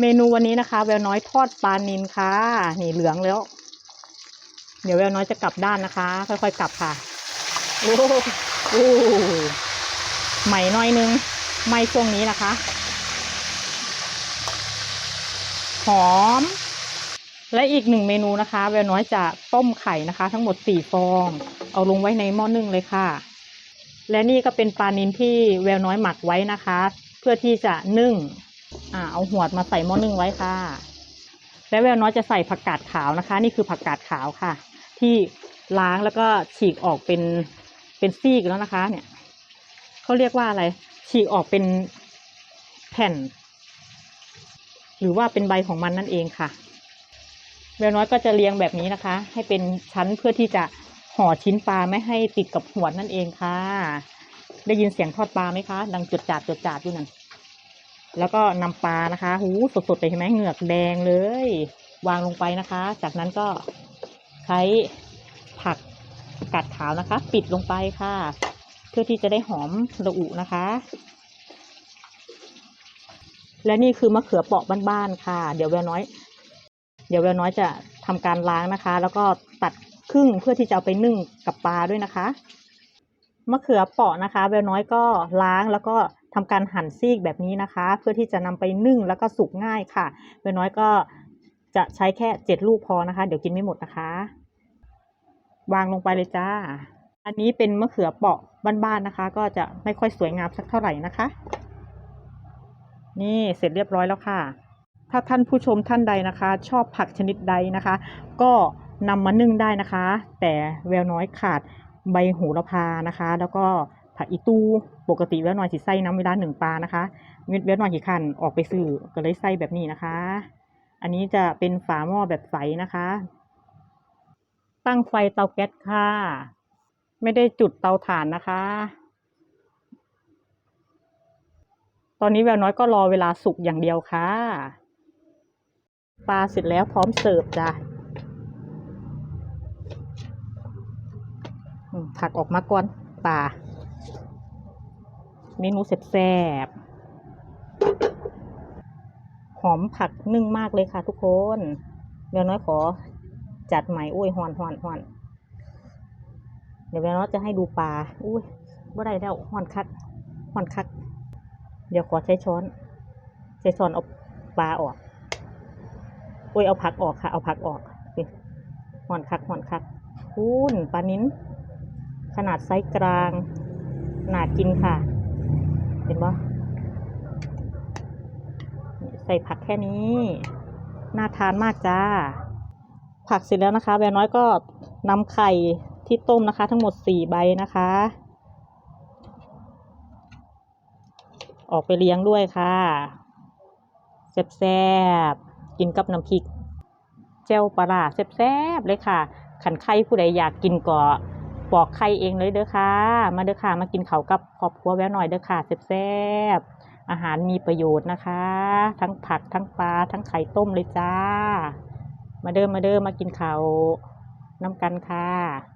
เมนูวันนี้นะคะ แววน้อยทอดปลานินค่ะ นี่เหลืองแล้ว เดี๋ยวแววน้อยจะกลับด้านนะคะ ค่อยๆกลับค่ะโอ้โหโอ้โหใหม่น้อยนึงไหม่ช่วงนี้นะคะ หอม และอีกหนึ่งเมนูนะคะ แววน้อยจะต้มไข่นะคะ ทั้งหมดสี่ฟอง เอาลงไว้ในหม้อนึ่งเลยค่ะ และนี่ก็เป็นปลานินที่แววน้อยหมักไว้นะคะ เพื่อที่จะนึ่ง อ่าเอาหวดมาใส่หม้อนึ่งไว้ค่ะ และแววน้อยจะใส่ผักกาดขาวนะคะ นี่คือผักกาดขาวค่ะ ที่ล้างแล้วก็ฉีกออกเป็นเป็นซีกแล้วนะคะ เนี่ยเขาเรียกว่าอะไร ฉีกออกเป็นแผ่น หรือว่าเป็นใบของมันนั่นเองค่ะแววน้อยก็จะเรียงแบบนี้นะคะ ให้เป็นชั้นเพื่อที่จะห่อชิ้นปลาไม่ให้ติดกับหัวนั่นเองค่ะ ได้ยินเสียงทอดปลาไหมคะ ดังจุดจาดจุดจาดอยู่นั่น แล้วก็นำปลานะคะ หูสดๆเลยเห็นไหมเหงือกแดงเลย วางลงไปนะคะ จากนั้นก็ใช้ผักกัดขาวนะคะ ปิดลงไปค่ะ เพื่อที่จะได้หอมระอุนะคะ และนี่คือมะเขือเปราะบ้านๆค่ะ เดี๋ยวแววน้อย เดี๋ยวแววน้อยจะทำการล้างนะคะ แล้วก็ตัดครึ่งเพื่อที่จะเอาไปนึ่งกับปลาด้วยนะคะ มะเขือเปราะนะคะแววน้อยก็ล้างแล้วก็ทำการหั่นซีกแบบนี้นะคะ เพื่อที่จะนำไปนึ่งแล้วก็สุกง่ายค่ะแววน้อยก็จะใช้แค่เจ็ดลูกพอนะคะ เดี๋ยวกินไม่หมดนะคะ วางลงไปเลยจ้า อันนี้เป็นมะเขือเปราะบ้านๆนะคะ ก็จะไม่ค่อยสวยงามสักเท่าไหร่นะคะ นี่เสร็จเรียบร้อยแล้วค่ะ ถ้าท่านผู้ชมท่านใดนะคะ ชอบผักชนิดใดนะคะ ก็นำมานึ่งได้นะคะ แต่แววน้อยขาด ใบโหระพานะคะ แล้วก็ผักอีตูปกติแววน้อยสิใส่น้ำเวลาหนึ่งปลานะคะแววนอยขี้ขันออกไปซื้อก็เลยใส่แบบนี้นะคะ อันนี้จะเป็นฝาหม้อแบบใสนะคะ ตั้งไฟเตาแก๊สค่ะ ไม่ได้จุดเตาถ่านนะคะ ตอนนี้แววน้อยก็รอเวลาสุกอย่างเดียวค่ะ ปลาเสร็จแล้วพร้อมเสิร์ฟจ้ะอืม ผักออกมาก่อนปลาเมนูแซ่บหอมผักนึ่งมากเลยค่ะทุกคนแววน้อยขอจัดใหม่อุ้ยหอนหอนหอนเดี๋ยวแววน้อยจะให้ดูปลาอุ้ยว่าได้แล้วหอนคักหอนคัก เดี๋ยวขอใช้ช้อน ใช้ช้อนเอาปลาออกโอ้ยเอาผักออกค่ะ เอาผักออกหอนคักหอนคักคูณปลานิ้น ขนาดไซส์กลางขนาดกินค่ะ เห็นปะใส่ผักแค่นี้ น่าทานมากจ้า ผักเสร็จแล้วนะคะแววน้อยก็นำไข่ที่ต้มนะคะ ทั้งหมดสี่ใบนะคะ ออกไปเลี้ยงด้วยค่ะแซ่บๆกินกับน้ำพริกเจลปลาร้าแซ่บๆเลยค่ะขันไข่ผู้ใดอยากกินก็ บอกไข่เองเลยเด้อค่ะ มาเด้อค่ะ มากินเขากับครอบครัวแววหน่อยเด้อค่ะแซ่บๆอาหารมีประโยชน์นะคะ ทั้งผักทั้งปลาทั้งไข่ต้มเลยจ้า มาเด้อมาเด้อมากินเขาน้ำกันค่ะ